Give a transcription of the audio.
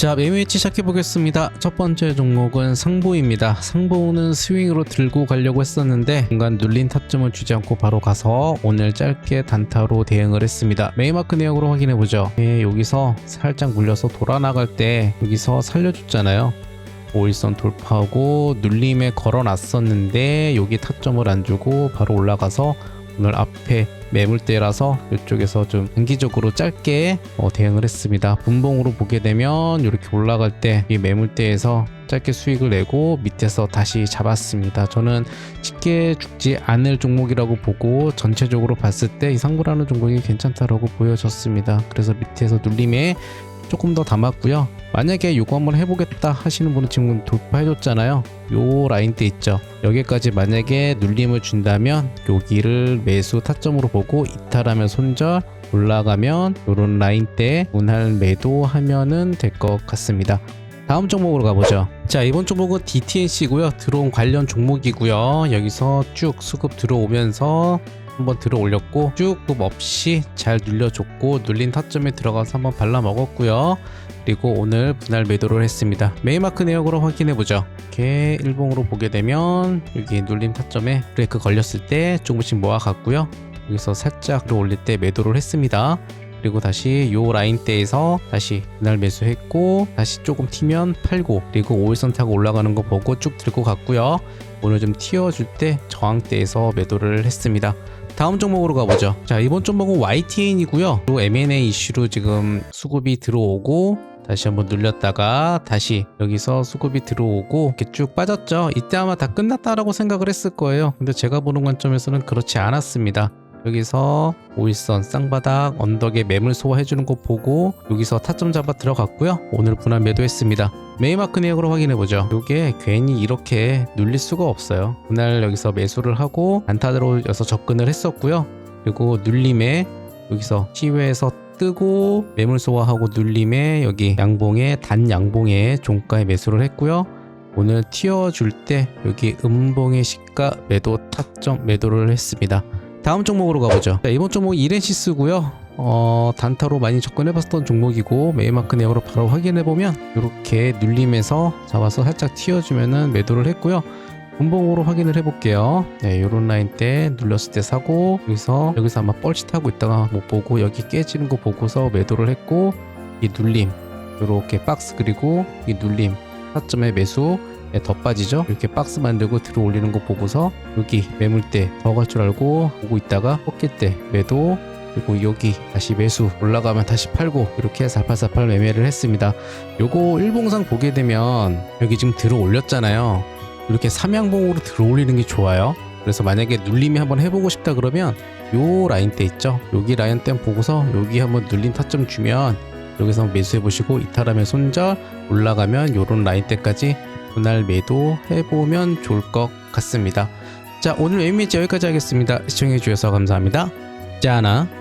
자, 매매치 시작해 보겠습니다. 첫 번째 종목은 상보입니다. 상보는 스윙으로 들고 가려고 했었는데 중간 눌린 타점을 주지 않고 바로 가서 오늘 짧게 단타로 대응을 했습니다. 메이마크 내역으로 확인해 보죠. 예, 여기서 살짝 물려서 돌아 나갈 때 여기서 살려줬잖아요. 5일선 돌파하고 눌림에 걸어놨었는데 여기 타점을 안 주고 바로 올라가서 오늘 앞에 매물대라서 이쪽에서 좀 단기적으로 짧게 어, 대응을 했습니다. 분봉으로 보게 되면 이렇게 올라갈 때 이 매물대에서 짧게 수익을 내고 밑에서 다시 잡았습니다. 저는 쉽게 죽지 않을 종목이라고 보고 전체적으로 봤을 때 이 상부라는 종목이 괜찮다라고 보여졌습니다. 그래서 밑에서 눌림에 조금 더 담았고요. 만약에 이거 한번 해보겠다 하시는 분은 지금 돌파해줬잖아요. 요 라인대 있죠. 여기까지 만약에 눌림을 준다면 여기를 매수 타점으로 보고 이탈하면 손절 올라가면 요런 라인대 분할 매도 하면은 될 것 같습니다. 다음 종목으로 가보죠. 자 이번 종목은 DTNC고요. 들어온 관련 종목이고요. 여기서 쭉 수급 들어오면서 한번 들어 올렸고 쭉급 없이 잘 눌려줬고 눌린 타점에 들어가서 한번 발라 먹었고요. 그리고 오늘 분할 매도를 했습니다. 메이마크 내역으로 확인해 보죠. 이렇게 일봉으로 보게 되면 여기 눌림 타점에 브레이크 걸렸을 때 조금씩 모아갔고요. 여기서 살짝 들어 올릴 때 매도를 했습니다. 그리고 다시 요 라인대에서 다시 분할 매수했고 다시 조금 튀면 팔고 그리고 5일선 타고 올라가는 거 보고 쭉 들고 갔고요. 오늘 좀 튀어줄 때 저항대에서 매도를 했습니다. 다음 종목으로 가보죠. 자, 이번 종목은 YTN이고요. 또 M&A 이슈로 지금 수급이 들어오고 다시 한번 눌렸다가 다시 여기서 수급이 들어오고 이렇게 쭉 빠졌죠. 이때 아마 다 끝났다라고 생각을 했을 거예요. 근데 제가 보는 관점에서는 그렇지 않았습니다. 여기서 5일선 쌍바닥 언덕에 매물 소화해주는 거 보고 여기서 타점 잡아 들어갔고요. 오늘 분할 매도했습니다. 메이마크 내역으로 확인해보죠. 이게 괜히 이렇게 눌릴 수가 없어요. 그날 여기서 매수를 하고 안타 들어서 접근을 했었고요. 그리고 눌림에 여기서 시외에서 뜨고 매물 소화하고 눌림에 여기 양봉에 단 양봉에 종가에 매수를 했고요. 오늘 튀어줄 때 여기 음봉의 시가 매도 타점 매도를 했습니다. 다음 종목으로 가보죠. 자, 이번 종목 이렌시스고요. 어, 단타로 많이 접근해봤던 종목이고 메이마크 내역으로 바로 확인해보면 이렇게 눌림에서 잡아서 살짝 튀어주면은 매도를 했고요. 분봉으로 확인을 해볼게요. 네, 이런 라인 때 눌렸을 때 사고 여기서 여기서 아마 뻘짓하고 있다가 못 보고 여기 깨지는 거 보고서 매도를 했고 이 눌림 이렇게 박스 그리고 이 눌림 타점의 매수 네, 더 빠지죠? 이렇게 박스 만들고 들어 올리는 거 보고서 여기 매물대 더갈 줄 알고 보고 있다가 꺾일 때 매도 그리고 여기 다시 매수 올라가면 다시 팔고 이렇게 살팔살팔 매매를 했습니다. 요거 일봉상 보게 되면 여기 지금 들어 올렸잖아요. 이렇게 삼양봉으로 들어 올리는 게 좋아요. 그래서 만약에 눌림이 한번 해보고 싶다 그러면 요 라인 때 있죠? 여기 라인 때 보고서 여기 한번 눌린 타점 주면 여기서 매수해 보시고 이탈하면 손절 올라가면 요런 라인 때까지 분할 매도 해보면 좋을 것 같습니다. 자 오늘 웨이미지 여기까지 하겠습니다. 시청해 주셔서 감사합니다. 짜나